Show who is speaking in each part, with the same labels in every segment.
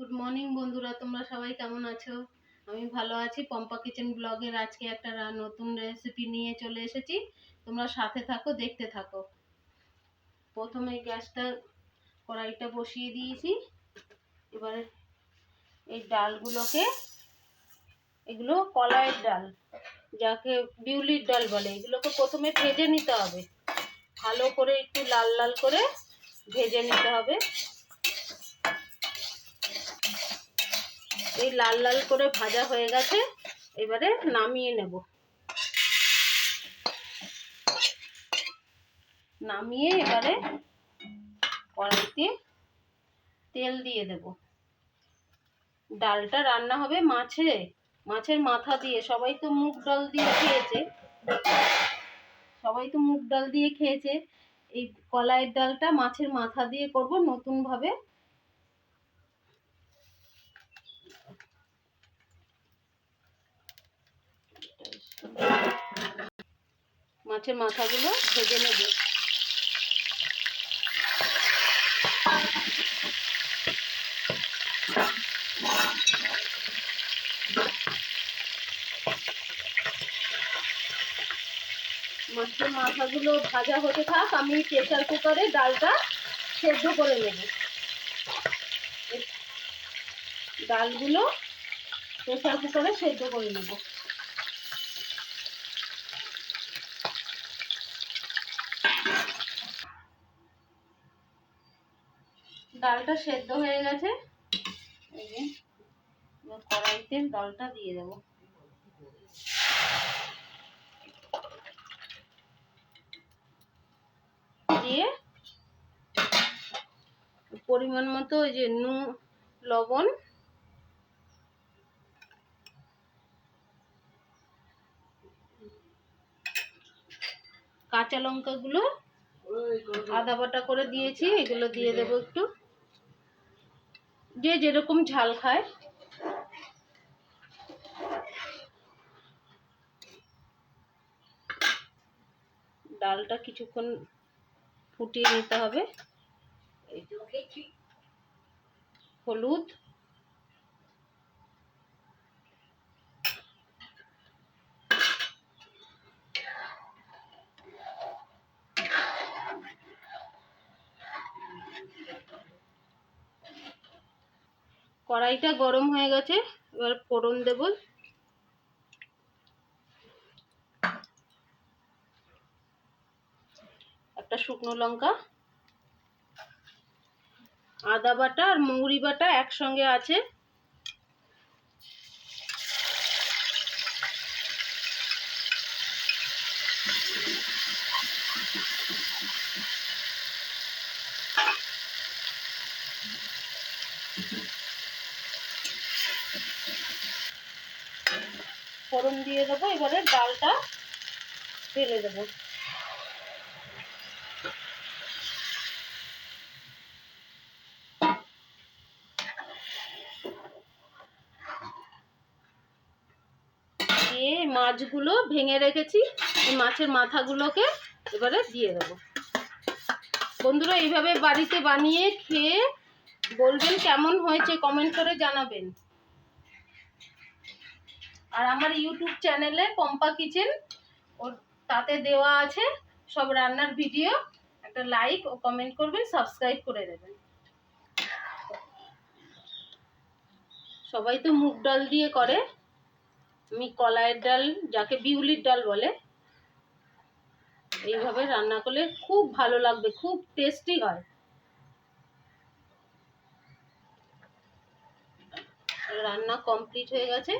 Speaker 1: Good morning বন্ধুরা। তোমরা সবাই কেমন আছো? আমি ভালো আছি। পম্পা কিচেন ব্লগের আজকে একটা নতুন রেসিপি নিয়ে চলে এসেছি। তোমরা সাথে থাকো, দেখতে থাকো। প্রথমে গ্যাসটা কড়াইটা বসিয়ে দিয়েছি। এবারে এই ডালগুলোকে, এগুলো কলাইয়ের ডাল, যাকে বিউলির ডাল বলে, এগুলোকে প্রথমে ভেজে নিতে হবে। ভালো করে একটু লাল লাল করে ভেজে নিতে হবে। এই লাল লাল করে ভাজা হয়ে গেছে, এবারে নামিয়ে নেব। নামিয়ে এবারে কড়াইতে তেল দিয়ে দেব। ডালটা রান্না হবে মাছে, মাছের মাথা দিয়ে। সবাই তো মুগ ডাল দিয়ে খেয়েছে। সবাই তো মুগ ডাল দিয়ে খেয়েছে। এই কলাইয়ের ডালটা মাছের মাথা দিয়ে করব, নতুনভাবে মাছের মাথাগুলো ভেজে নেব। মাছের মাথাগুলো ভাজা হতে থাক, আমি প্রেসার কুকারে ডালটা সেদ্ধ করে নেব। ডালগুলো প্রেসার কুকারে সেদ্ধ করে নেব। ডালটা সেদ্ধ হয়ে গেছে। এই যে কড়াইতে ডালটা দিয়ে দেবো। দিয়ে পরিমাণ মতো ওই যে নু লবণ কাঁচা লঙ্কাগুলো আদা বাটা করে দিয়েছি, এগুলো দিয়ে দেবো একটু। যে যেরকম ঝাল খায়। ডালটা কিছুক্ষণ ফুটিয়ে নিতে হবে। হলুদ। কড়াইটা গরম হয়ে গেছে, এবার ফোড়ন দেব। একটা শুকনো লঙ্কা, আদা বাটা আর মৌরি বাটা একসঙ্গে আছে। ফোড়ন দিয়ে দেবো, এবারে ডালটা ঢেলে দেবো। মাছগুলো ভেঙে রেখেছি, এই মাছের মাথাগুলোকে এবারে দিয়ে দেবো। বন্ধুরা, এইভাবে বাড়িতে বানিয়ে খেয়ে বলবেন কেমন হয়েছে, কমেন্ট করে জানাবেন। আর আমার ইউটিউব চ্যানেলে পম্পা কিচেন, ওর তাতে দেওয়া আছে সব রান্নার ভিডিও। একটা লাইক ও কমেন্ট করবেন সাবস্ক্রাইব করে দেবেন। সবাই তো মুগ ডাল দিয়ে করে। আমি কলাইয়ের ডাল, যাকে বিউলির ডাল বলে, এইভাবে রান্না করলে খুব ভালো লাগবে, খুব টেস্টি হয়। রান্না কমপ্লিট হয়ে গেছে।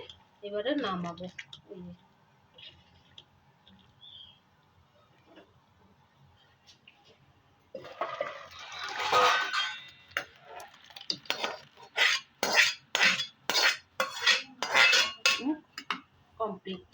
Speaker 1: এবারে নামাবো। কমপ্লিট